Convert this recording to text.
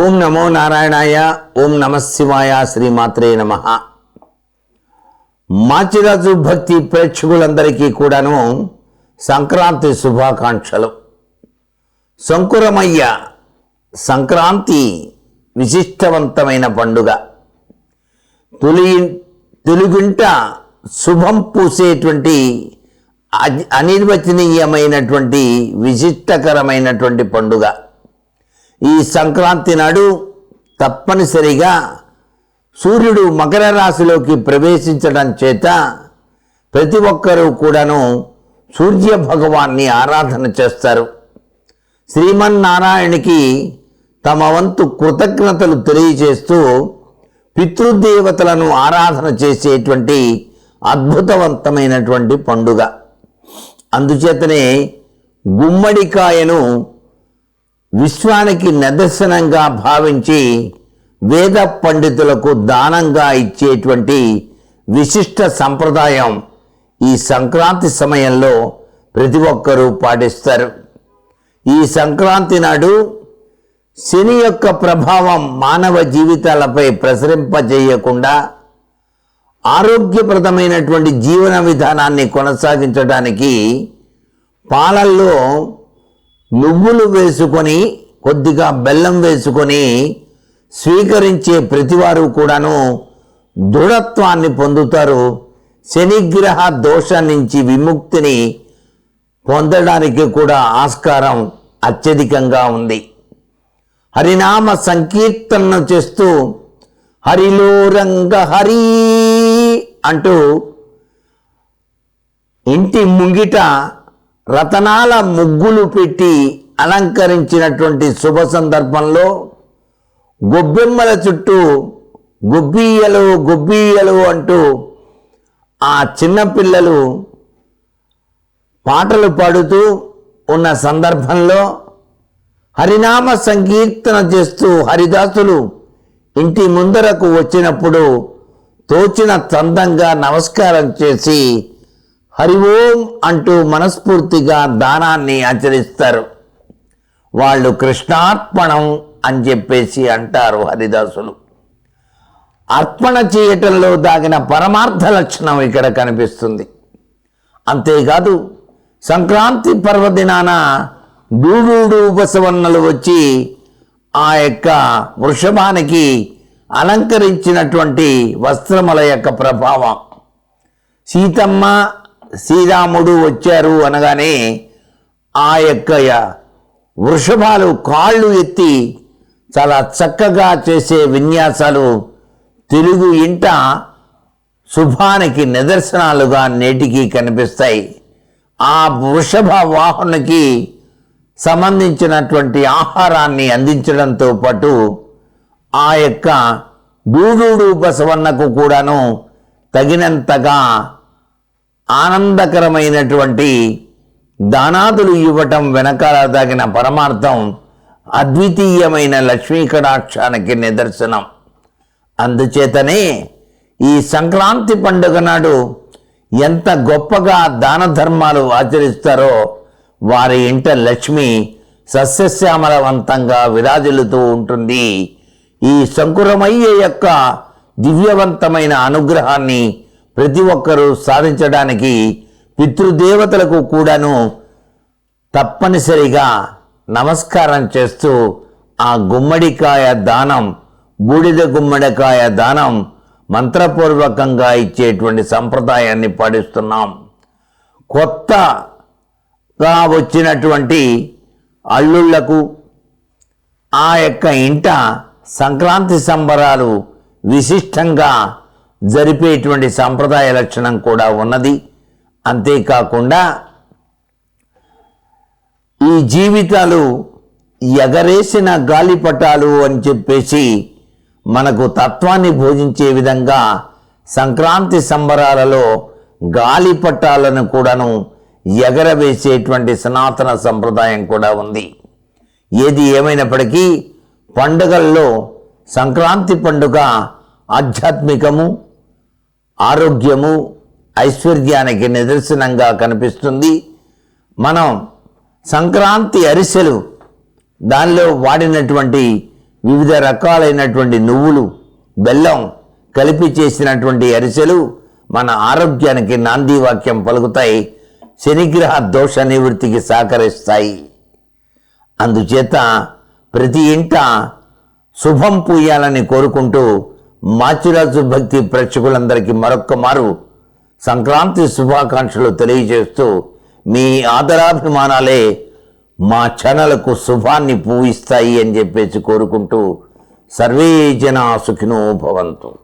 ఓం నమో నారాయణాయ ఓం నమశివాయ శ్రీమాత్రే నమ. మాచిరాజు భక్తి ప్రేక్షకులందరికీ కూడాను సంక్రాంతి శుభాకాంక్షలు. సంకురమయ్య సంక్రాంతి విశిష్టవంతమైన పండుగ. తొలి తెలుగింట శుభం పూసేటువంటి అనిర్వచనీయమైనటువంటి విశిష్టకరమైనటువంటి పండుగ. ఈ సంక్రాంతి నాడు తప్పనిసరిగా సూర్యుడు మకర రాశిలోకి ప్రవేశించడం చేత ప్రతి ఒక్కరూ కూడాను సూర్య భగవాన్ని ఆరాధన చేస్తారు. శ్రీమన్నారాయణకి తమ వంతు కృతజ్ఞతలు తెలియజేస్తూ పితృదేవతలను ఆరాధన చేసేటువంటి అద్భుతవంతమైనటువంటి పండుగ. అందుచేతనే గుమ్మడికాయను విశ్వానికి నిదర్శనంగా భావించి వేద పండితులకు దానంగా ఇచ్చేటువంటి విశిష్ట సంప్రదాయం ఈ సంక్రాంతి సమయంలో ప్రతి ఒక్కరూ పాటిస్తారు. ఈ సంక్రాంతి నాడు శని యొక్క ప్రభావం మానవ జీవితాలపై ప్రసరింపజేయకుండా ఆరోగ్యప్రదమైనటువంటి జీవన విధానాన్ని కొనసాగించడానికి పాలల్లో నువ్వులు వేసుకొని కొద్దిగా బెల్లం వేసుకొని స్వీకరించే ప్రతివారు కూడాను దృఢత్వాన్ని పొందుతారు. శనిగ్రహ దోష నుంచి విముక్తిని పొందడానికి కూడా ఆస్కారం అత్యధికంగా ఉంది. హరినామ సంకీర్తన చేస్తూ హరిలో రంగ హరి అంటూ ఇంటి ముంగిట రతనాల ముగ్గులు పెట్టి అలంకరించినటువంటి శుభ సందర్భంలో గొబ్బెమ్మల చుట్టూ గుబ్బీయలు గుబ్బీయలు అంటూ ఆ చిన్నపిల్లలు పాటలు పాడుతూ ఉన్న సందర్భంలో హరినామ సంకీర్తన చేస్తూ హరిదాసులు ఇంటి ముందరకు వచ్చినప్పుడు తోచిన చందంగా నమస్కారం చేసి హరి ఓం అంటూ మనస్ఫూర్తిగా దానాన్ని ఆచరిస్తారు. వాళ్ళు కృష్ణార్పణం అని చెప్పేసి అంటారు హరిదాసులు. అర్పణ చేయటంలో దాగిన పరమార్థ లక్షణం ఇక్కడ కనిపిస్తుంది. అంతేకాదు సంక్రాంతి పర్వదినాన డూడూడు బసవన్నలు వచ్చి ఆ యొక్క వృషభానికి అలంకరించినటువంటి వస్త్రముల యొక్క ప్రభావం. సీతమ్మ శ్రీరాముడు వచ్చారు అనగానే ఆ యొక్క వృషభాలు కాళ్ళు ఎత్తి చాలా చక్కగా చేసే విన్యాసాలు తెలుగు ఇంట శుభానికి నిదర్శనాలుగా నేటికి కనిపిస్తాయి. ఆ వృషభ వాహనకి సంబంధించినటువంటి ఆహారాన్ని అందించడంతో పాటు ఆ యొక్క డూడూడు బసవన్నకు కూడాను తగినంతగా ఆనందకరమైనటువంటి దానాదులు ఇవ్వటం వెనకాల తగిన పరమార్థం అద్వితీయమైన లక్ష్మీ కటాక్షానికి నిదర్శనం. అందుచేతనే ఈ సంక్రాంతి పండుగ నాడు ఎంత గొప్పగా దాన ధర్మాలు ఆచరిస్తారో వారి ఇంట లక్ష్మి సస్యశ్యామలవంతంగా విరాజిల్లుతూ ఉంటుంది. ఈ శంకురమయ్య యొక్క దివ్యవంతమైన అనుగ్రహాన్ని ప్రతి ఒక్కరూ సాధించడానికి పితృదేవతలకు కూడాను తప్పనిసరిగా నమస్కారం చేస్తూ ఆ గుమ్మడికాయ దానం బూడిద గుమ్మడికాయ దానం మంత్రపూర్వకంగా ఇచ్చేటువంటి సంప్రదాయాన్ని పాటిస్తున్నాం. కొత్తగా వచ్చినటువంటి అల్లుళ్ళకు ఆ యొక్క ఇంట సంక్రాంతి సంబరాలు విశిష్టంగా జరిపేటువంటి సాంప్రదాయ లక్షణం కూడా ఉన్నది. అంతేకాకుండా ఈ జీవితాలు ఎగరేసిన గాలిపటాలు అని చెప్పేసి మనకు తత్వాన్ని భోజించే విధంగా సంక్రాంతి సంబరాలలో గాలిపటాలను కూడాను ఎగరవేసేటువంటి సనాతన సంప్రదాయం కూడా ఉంది. ఏది ఏమైనప్పటికీ పండుగల్లో సంక్రాంతి పండుగ ఆధ్యాత్మికము ఆరోగ్యము ఐశ్వర్యానికి నిదర్శనంగా కనిపిస్తుంది. మనం సంక్రాంతి అరిసెలు దానిలో వాడినటువంటి వివిధ రకాలైనటువంటి నువ్వులు బెల్లం కలిపి చేసినటువంటి అరిసెలు మన ఆరోగ్యానికి నాంది వాక్యం పలుకుతాయి శనిగ్రహ దోష నివృత్తికి సహకరిస్తాయి. అందుచేత ప్రతి ఇంట శుభం పూయాలని కోరుకుంటూ మాచిరాజు భక్తి ప్రేక్షకులందరికీ మరొక్క మారు సంక్రాంతి శుభాకాంక్షలు తెలియజేస్తూ మీ ఆదరాభిమానాలే మా ఛానల్కు శుభాన్ని పూవిస్తాయి అని చెప్పేసి కోరుకుంటూ సర్వే జనా సుఖినో భవంతు.